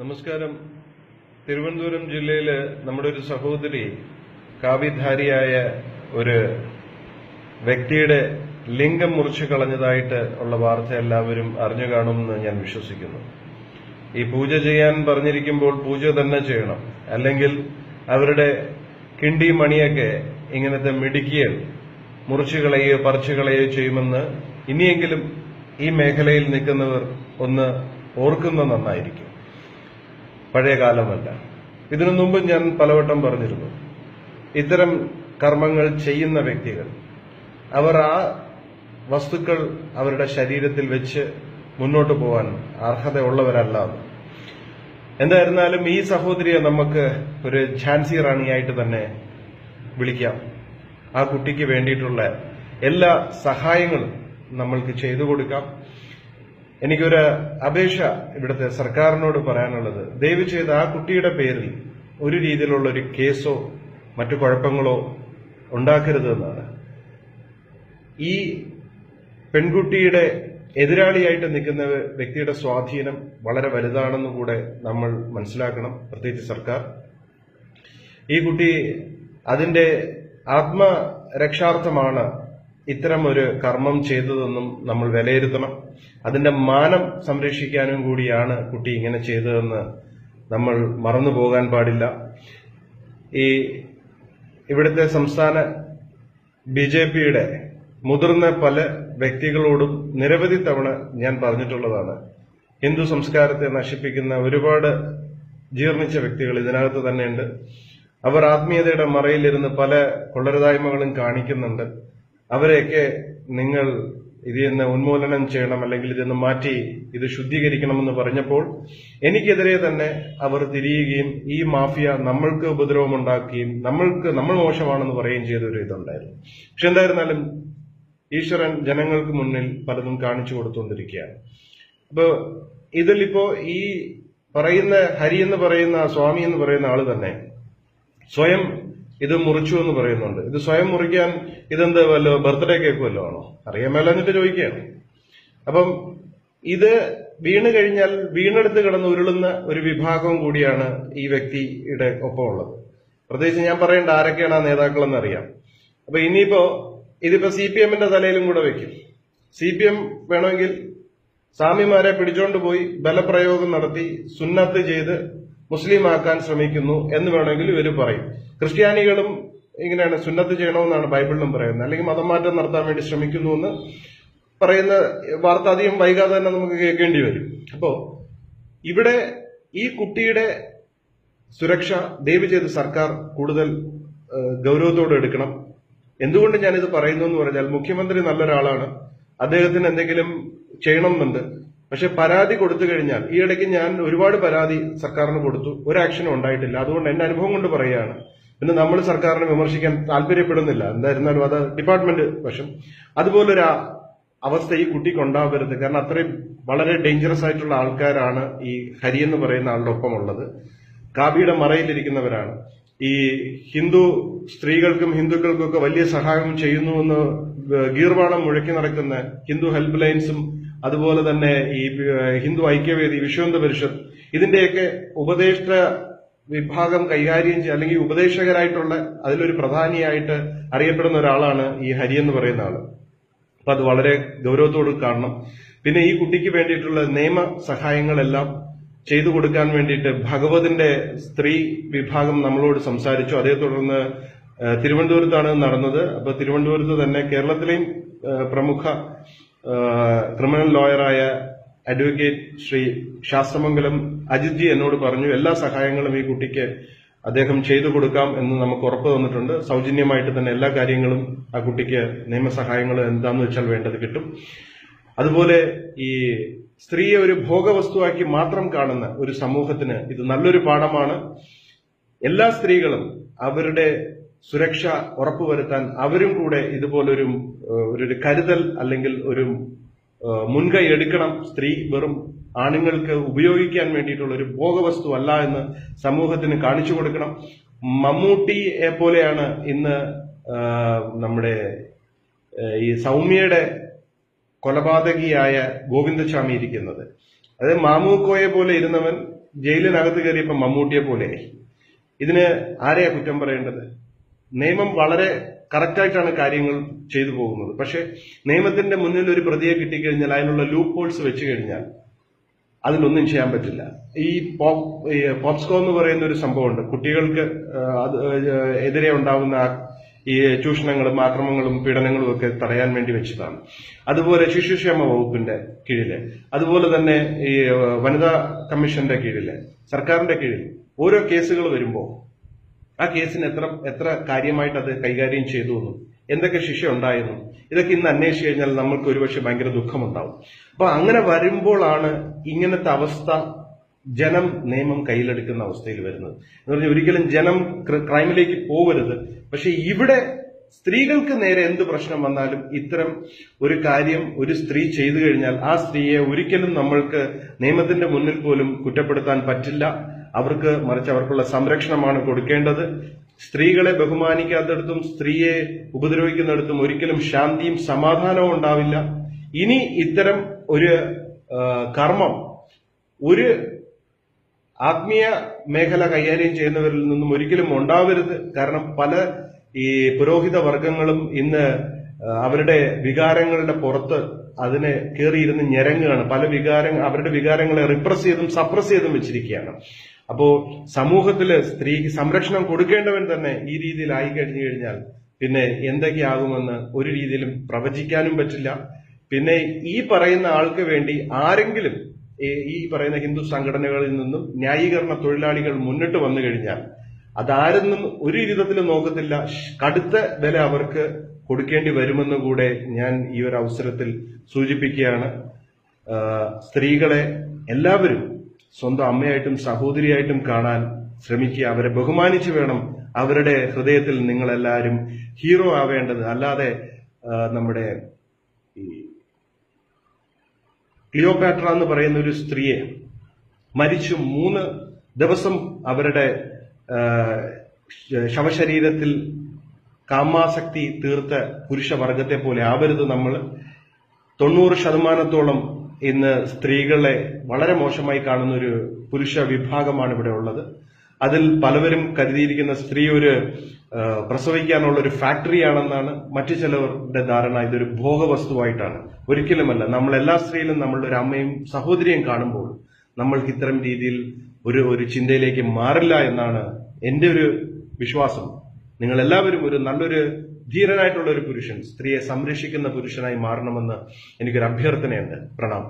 നമസ്കാരം. തിരുവനന്തപുരം ജില്ലയിൽ നമ്മുടെ ഒരു സഹോദരി കാവ്യധാരിയായ ഒരു വ്യക്തിയുടെ ലിംഗം മുറിച്ചു കളഞ്ഞതായിട്ട് ഉള്ള വാർത്ത എല്ലാവരും അറിഞ്ഞു കാണുമെന്ന് ഞാൻ വിശ്വസിക്കുന്നു. ഈ പൂജ ചെയ്യാൻ പറഞ്ഞിരിക്കുമ്പോൾ പൂജ തന്നെ ചെയ്യണം. അല്ലെങ്കിൽ അവരുടെ കിണ്ടി മണിയൊക്കെ ഇങ്ങനത്തെ മിടുക്കിയൽ മുറിച്ചു കളയുകയോ പറിച്ചു കളയുകയോ ചെയ്യുമെന്ന് ഇനിയെങ്കിലും ഈ മേഖലയിൽ നിൽക്കുന്നവർ ഒന്ന് ഓർക്കുന്ന നന്നായിരിക്കും. പഴയ കാലമല്ല ഇതിനു മുമ്പ് ഞാൻ പലവട്ടം പറഞ്ഞിരുന്നു. ഇത്തരം കർമ്മങ്ങൾ ചെയ്യുന്ന വ്യക്തികൾ അവർ ആ വസ്തുക്കൾ അവരുടെ ശരീരത്തിൽ വെച്ച് മുന്നോട്ട് പോവാൻ അർഹതയുള്ളവരല്ല. എന്തായിരുന്നാലും ഈ സഹോദരിയെ നമുക്ക് ഒരു ഝാൻസി റാണിയായിട്ട് തന്നെ വിളിക്കാം. ആ കുട്ടിക്ക് വേണ്ടിയിട്ടുള്ള എല്ലാ സഹായങ്ങളും നമ്മൾക്ക് ചെയ്തു കൊടുക്കാം. എനിക്കൊരു അപേക്ഷ ഇവിടുത്തെ സർക്കാരിനോട് പറയാനുള്ളത്. ദയവ് ചെയ്ത് ആ കുട്ടിയുടെ പേരിൽ ഒരു രീതിയിലുള്ള ഒരു കേസോ മറ്റു കുഴപ്പങ്ങളോ ഉണ്ടാക്കരുത് എന്നാണ്. ഈ പെൺകുട്ടിയുടെ എതിരാളിയായിട്ട് നിൽക്കുന്ന വ്യക്തിയുടെ സ്വാധീനം വളരെ വലുതാണെന്ന് കൂടെ നമ്മൾ മനസ്സിലാക്കണം പ്രത്യേകിച്ച് സർക്കാർ. ഈ കുട്ടി അതിന്റെ ആത്മരക്ഷാർത്ഥമാണ് ഇത്തരം ഒരു കർമ്മം ചെയ്തതെന്നും നമ്മൾ വിലയിരുത്തണം. അതിന്റെ മാനം സംരക്ഷിക്കാനും കൂടിയാണ് കുട്ടി ഇങ്ങനെ ചെയ്തതെന്ന് നമ്മൾ മറന്നു പോകാൻ പാടില്ല. ഈ ഇവിടുത്തെ സംസ്ഥാന ബി ജെ പിയുടെ മുതിർന്ന പല വ്യക്തികളോടും നിരവധി തവണ ഞാൻ പറഞ്ഞിട്ടുള്ളതാണ്. ഹിന്ദു സംസ്കാരത്തെ നശിപ്പിക്കുന്ന ഒരുപാട് ജീർണിച്ച വ്യക്തികൾ ഇതിനകത്ത് തന്നെയുണ്ട്. അവർ ആത്മീയതയുടെ മറയിലിരുന്ന് പല കൊള്ളരുതായ്മകളും കാണിക്കുന്നുണ്ട്. അവരെയൊക്കെ നിങ്ങൾ ഇതിൽ നിന്ന് ഉന്മൂലനം ചെയ്യണം അല്ലെങ്കിൽ ഇതിൽ നിന്ന് മാറ്റി ഇത് ശുദ്ധീകരിക്കണമെന്ന് പറഞ്ഞപ്പോൾ എനിക്കെതിരെ തന്നെ അവർ തിരിയുകയും ഈ മാഫിയ നമ്മൾക്ക് ഉപദ്രവമുണ്ടാക്കുകയും നമ്മൾക്ക് നമ്മൾ മോശമാണെന്ന് പറയുകയും ചെയ്ത ഒരു ഇതുണ്ടായിരുന്നു. പക്ഷെ എന്തായിരുന്നാലും ഈശ്വരൻ ജനങ്ങൾക്ക് മുന്നിൽ പലതും കാണിച്ചു കൊടുത്തുകൊണ്ടിരിക്കുകയാണ്. അപ്പോൾ ഇതിലിപ്പോ ഈ പറയുന്ന ഹരി എന്ന് പറയുന്ന സ്വാമി എന്ന് പറയുന്ന ആൾ തന്നെ സ്വയം ഇത് മുറിച്ചു എന്ന് പറയുന്നുണ്ട്. ഇത് സ്വയം മുറിക്കാൻ ഇതെന്ത് വല്ല ബർത്ത്ഡേ കേക്ക് വല്ലതും ആണോ? അറിയാൻ എന്നിട്ട് ചോദിക്കുകയാണ്. അപ്പം ഇത് വീണ് കഴിഞ്ഞാൽ വീണെടുത്ത് കിടന്ന് ഉരുളുന്ന ഒരു വിഭാഗം കൂടിയാണ് ഈ വ്യക്തിയുടെ ഒപ്പം ഉള്ളത് പ്രത്യേകിച്ച് ഞാൻ പറയേണ്ട ആരൊക്കെയാണ് ആ നേതാക്കളെന്ന് അറിയാം. അപ്പൊ ഇനിയിപ്പോ ഇതിപ്പോ സി പി എമ്മിന്റെ തലയിലും കൂടെ വെക്കും. സി പി എം വേണമെങ്കിൽ സ്വാമിമാരെ പിടിച്ചോണ്ട് പോയി ബലപ്രയോഗം നടത്തി സുന്നത്ത് ചെയ്ത് മുസ്ലിം ആക്കാൻ ശ്രമിക്കുന്നു എന്ന് വേണമെങ്കിൽ ഇവർ പറയും. ക്രിസ്ത്യാനികളും ഇങ്ങനെയാണ് സുന്നത്ത് ചെയ്യണമെന്നാണ് ബൈബിളിലും പറയുന്നത്. അല്ലെങ്കിൽ മതമാറ്റം നടത്താൻ വേണ്ടി ശ്രമിക്കുന്നു എന്ന് പറയുന്ന വാർത്ത അധികം വൈകാതെ തന്നെ നമുക്ക് കേൾക്കേണ്ടി വരും. അപ്പോ ഇവിടെ ഈ കുട്ടിയുടെ സുരക്ഷ ദയവ് ചെയ്ത് സർക്കാർ കൂടുതൽ ഗൗരവത്തോടെ എടുക്കണം. എന്തുകൊണ്ട് ഞാനിത് പറയുന്നു എന്ന് പറഞ്ഞാൽ മുഖ്യമന്ത്രി നല്ലൊരാളാണ്. അദ്ദേഹത്തിന് എന്തെങ്കിലും ചെയ്യണമെന്നുണ്ട്. പക്ഷെ പരാതി കൊടുത്തു കഴിഞ്ഞാൽ ഈ ഇടയ്ക്ക് ഞാൻ ഒരുപാട് പരാതി സർക്കാരിന് കൊടുത്തു. ഒരു ആക്ഷനും ഉണ്ടായിട്ടില്ല. അതുകൊണ്ട് എന്റെ അനുഭവം കൊണ്ട് പറയുകയാണ് പിന്നെ നമ്മൾ സർക്കാരിനെ വിമർശിക്കാൻ താല്പര്യപ്പെടുന്നില്ല. എന്തായിരുന്നാലും അത് ഡിപ്പാർട്ട്മെന്റ് വശം. അതുപോലൊരു അവസ്ഥ ഈ കുട്ടിക്ക് ഉണ്ടാവരുത്. കാരണം അത്രയും വളരെ ഡേഞ്ചറസ് ആയിട്ടുള്ള ആൾക്കാരാണ് ഈ ഹരി എന്ന് പറയുന്ന ആളുടെ ഒപ്പം ഉള്ളത് കാബിയുടെ മറയിലിരിക്കുന്നവരാണ്. ഈ ഹിന്ദു സ്ത്രീകൾക്കും ഹിന്ദുക്കൾക്കും വലിയ സഹായം ചെയ്യുന്നുവെന്ന് ഗീർവാണം മുഴക്കി നടക്കുന്ന ഹിന്ദു ഹെൽപ്പ് ലൈൻസും അതുപോലെ തന്നെ ഈ ഹിന്ദു ഐക്യവേദി വിശ്വന്ത പരിഷത്ത് ഇതിന്റെയൊക്കെ ഉപദേഷ്ട വിഭാഗം കൈകാര്യം ചെയ്യുക അല്ലെങ്കിൽ ഉപദേശകരായിട്ടുള്ള അതിലൊരു പ്രധാനിയായിട്ട് അറിയപ്പെടുന്ന ഒരാളാണ് ഈ ഹരി എന്ന് പറയുന്ന ആൾ. അപ്പൊ അത് വളരെ ഗൗരവത്തോട് കാണണം. പിന്നെ ഈ കുട്ടിക്ക് വേണ്ടിയിട്ടുള്ള നിയമ സഹായങ്ങളെല്ലാം ചെയ്തു കൊടുക്കാൻ വേണ്ടിയിട്ട് ഭഗവതിന്റെ സ്ത്രീ വിഭാഗം നമ്മളോട് സംസാരിച്ചു. അതേ തുടർന്ന് തിരുവനന്തപുരത്താണ് നടന്നത്. അപ്പൊ തിരുവനന്തപുരത്ത് തന്നെ കേരളത്തിലെയും പ്രമുഖ ക്രിമിനൽ ലോയറായ അഡ്വക്കേറ്റ് ശ്രീ ശാസ്ത്രമംഗലം അജിത് ജി എന്നോട് പറഞ്ഞു എല്ലാ സഹായങ്ങളും ഈ കുട്ടിക്ക് അദ്ദേഹം ചെയ്തു കൊടുക്കാം എന്ന് നമുക്ക് ഉറപ്പ് തന്നിട്ടുണ്ട്. സൗജന്യമായിട്ട് തന്നെ എല്ലാ കാര്യങ്ങളും ആ കുട്ടിക്ക് നിയമസഹായങ്ങൾ എന്താന്ന് വെച്ചാൽ വേണ്ടത് കിട്ടും. അതുപോലെ ഈ സ്ത്രീയെ ഒരു ഭോഗവസ്തുവാക്കി മാത്രം കാണുന്ന ഒരു സമൂഹത്തിന് ഇത് നല്ലൊരു പാഠമാണ്. എല്ലാ സ്ത്രീകളും അവരുടെ സുരക്ഷ ഉറപ്പുവരുത്താൻ അവരും കൂടെ ഇതുപോലൊരു ഒരു കരുതൽ അല്ലെങ്കിൽ ഒരു മുൻകൈ എടുക്കണം. സ്ത്രീ വെറും ആണുങ്ങൾക്ക് ഉപയോഗിക്കാൻ വേണ്ടിയിട്ടുള്ള ഒരു ഭോഗവസ്തു അല്ല എന്ന് സമൂഹത്തിന് കാണിച്ചു കൊടുക്കണം. മമ്മൂട്ടിയെ പോലെയാണ് ഇന്ന് നമ്മുടെ ഈ സൗമ്യയുടെ കൊലപാതകിയായ ഗോവിന്ദസ്വാമി ഇരിക്കുന്നത്. അതായത് മാമൂക്കോയെ പോലെ ഇരുന്നവൻ ജയിലിനകത്ത് കയറിയപ്പോൾ മമ്മൂട്ടിയെ പോലെയായി. ഇതിന് ആരെയാ കുറ്റം പറയേണ്ടത്? നിയമം വളരെ കറക്റ്റായിട്ടാണ് കാര്യങ്ങൾ ചെയ്തു പോകുന്നത്. പക്ഷെ നിയമത്തിന്റെ മുന്നിൽ ഒരു പ്രതിയെ കിട്ടിക്കഴിഞ്ഞാൽ അതിനുള്ള ലൂപ്പ് ഹോൾസ് വെച്ച് കഴിഞ്ഞാൽ അതിലൊന്നും ചെയ്യാൻ പറ്റില്ല. ഈ പോപ് പോപ്സ്കോ എന്ന് പറയുന്ന ഒരു സംഭവമുണ്ട്. കുട്ടികൾക്ക് എതിരെ ഉണ്ടാകുന്ന ഈ ചൂഷണങ്ങളും ആക്രമങ്ങളും പീഡനങ്ങളും ഒക്കെ തടയാൻ വേണ്ടി വെച്ചതാണ്. അതുപോലെ ശിശുക്ഷേമ വകുപ്പിന്റെ കീഴിൽ അതുപോലെ തന്നെ ഈ വനിതാ കമ്മീഷന്റെ കീഴിൽ സർക്കാരിന്റെ കീഴിൽ ഓരോ കേസുകൾ വരുമ്പോൾ ആ കേസിന് എത്ര എത്ര കാര്യമായിട്ട് അത് കൈകാര്യം ചെയ്തു എന്നും എന്തൊക്കെ ശിക്ഷ ഉണ്ടായെന്നും ഇതൊക്കെ ഇന്ന് അന്വേഷിച്ചു കഴിഞ്ഞാൽ നമ്മൾക്ക് ഒരുപക്ഷെ ഭയങ്കര ദുഃഖമുണ്ടാവും. അപ്പൊ അങ്ങനെ വരുമ്പോഴാണ് ഇങ്ങനത്തെ അവസ്ഥ ജനം നിയമം കയ്യിലെടുക്കുന്ന അവസ്ഥയിൽ വരുന്നത്. എന്ന് പറഞ്ഞാൽ ഒരിക്കലും ജനം ക്രൈമിലേക്ക് പോകരുത് പക്ഷെ ഇവിടെ സ്ത്രീകൾക്ക് നേരെ എന്ത് പ്രശ്നം വന്നാലും ഇത്തരം ഒരു കാര്യം ഒരു സ്ത്രീ ചെയ്തു കഴിഞ്ഞാൽ ആ സ്ത്രീയെ ഒരിക്കലും നമ്മൾക്ക് നിയമത്തിന്റെ മുന്നിൽ പോലും കുറ്റപ്പെടുത്താൻ പറ്റില്ല. അവർക്ക് മറിച്ച് അവർക്കുള്ള സംരക്ഷണമാണ് കൊടുക്കേണ്ടത്. സ്ത്രീകളെ ബഹുമാനിക്കാത്തടത്തും സ്ത്രീയെ ഉപദ്രവിക്കുന്നിടത്തും ഒരിക്കലും ശാന്തിയും സമാധാനവും ഉണ്ടാവില്ല. ഇനി ഇത്തരം ഒരു കർമ്മം ഒരു ആത്മീയ മേഖല കൈകാര്യം ചെയ്യുന്നവരിൽ നിന്നും ഒരിക്കലും ഉണ്ടാവരുത്. കാരണം പല ഈ പുരോഹിത വർഗങ്ങളും ഇന്ന് അവരുടെ വികാരങ്ങളുടെ പുറത്ത് അതിനെ കയറിയിരുന്ന് ഞെരങ്ങുകയാണ്. പല വികാരം അവരുടെ വികാരങ്ങളെ റിപ്രസ് ചെയ്തും സപ്രസ് ചെയ്തും വെച്ചിരിക്കുകയാണ്. അപ്പോ സമൂഹത്തിൽ സ്ത്രീക്ക് സംരക്ഷണം കൊടുക്കേണ്ടവൻ തന്നെ ഈ രീതിയിൽ ആയി കഴിഞ്ഞു കഴിഞ്ഞാൽ പിന്നെ എന്തൊക്കെയാകുമെന്ന് ഒരു രീതിയിലും പ്രവചിക്കാനും പറ്റില്ല. പിന്നെ ഈ പറയുന്ന ആൾക്ക് വേണ്ടി ആരെങ്കിലും ഈ പറയുന്ന ഹിന്ദു സംഘടനകളിൽ നിന്നും ന്യായീകരണ തൊഴിലാളികൾ മുന്നിട്ട് വന്നു കഴിഞ്ഞാൽ അതാരെന്നും ഒരു വിധത്തിലും നോക്കത്തില്ല. കടുത്ത വില അവർക്ക് കൊടുക്കേണ്ടി വരുമെന്ന് കൂടെ ഞാൻ ഈ ഒരു അവസരത്തിൽ സൂചിപ്പിക്കുകയാണ്. സ്ത്രീകളെ എല്ലാവരും സ്വന്തം അമ്മയായിട്ടും സഹോദരിയായിട്ടും കാണാൻ ശ്രമിക്കുക. അവരെ ബഹുമാനിച്ചു വേണം അവരുടെ ഹൃദയത്തിൽ നിങ്ങളെല്ലാവരും ഹീറോ ആവേണ്ടത്. അല്ലാതെ നമ്മുടെ ഈ ക്ലിയോപാട്ര എന്ന് പറയുന്ന ഒരു സ്ത്രീയെ മരിച്ചു മൂന്ന് ദിവസം അവരുടെ ശവശരീരത്തിൽ കാമാസക്തി തീർത്ത പുരുഷവർഗത്തെ പോലെ ആവരുത് നമ്മൾ. തൊണ്ണൂറ് ശതമാനത്തോളം ഇന്ന് സ്ത്രീകളെ വളരെ മോശമായി കാണുന്ന ഒരു പുരുഷ വിഭാഗമാണ് ഇവിടെ ഉള്ളത്. അതിൽ പലവരും കരുതിയിരിക്കുന്ന സ്ത്രീ ഒരു പ്രസവിക്കാനുള്ള ഒരു ഫാക്ടറിയാണെന്നാണ് മറ്റു ചിലവരുടെ ധാരണ. ഇതൊരു ഭോഗവസ്തുവായിട്ടാണ്. ഒരിക്കലുമല്ല. നമ്മൾ എല്ലാ സ്ത്രീയിലും നമ്മളുടെ ഒരു അമ്മയും സഹോദരിയും കാണുമ്പോൾ നമ്മൾക്ക് ഇത്തരം രീതിയിൽ ഒരു ഒരു ചിന്തയിലേക്ക് മാറില്ല എന്നാണ് എന്റെ ഒരു വിശ്വാസം നിങ്ങൾ എല്ലാവരും ഒരു നല്ലൊരു ധീരനായിട്ടുള്ള ഒരു പുരുഷൻ സ്ത്രീയെ സംരക്ഷിക്കുന്ന പുരുഷനായി മാറണമെന്ന് എനിക്കൊരു അഭ്യർത്ഥനയുണ്ട് പ്രണാം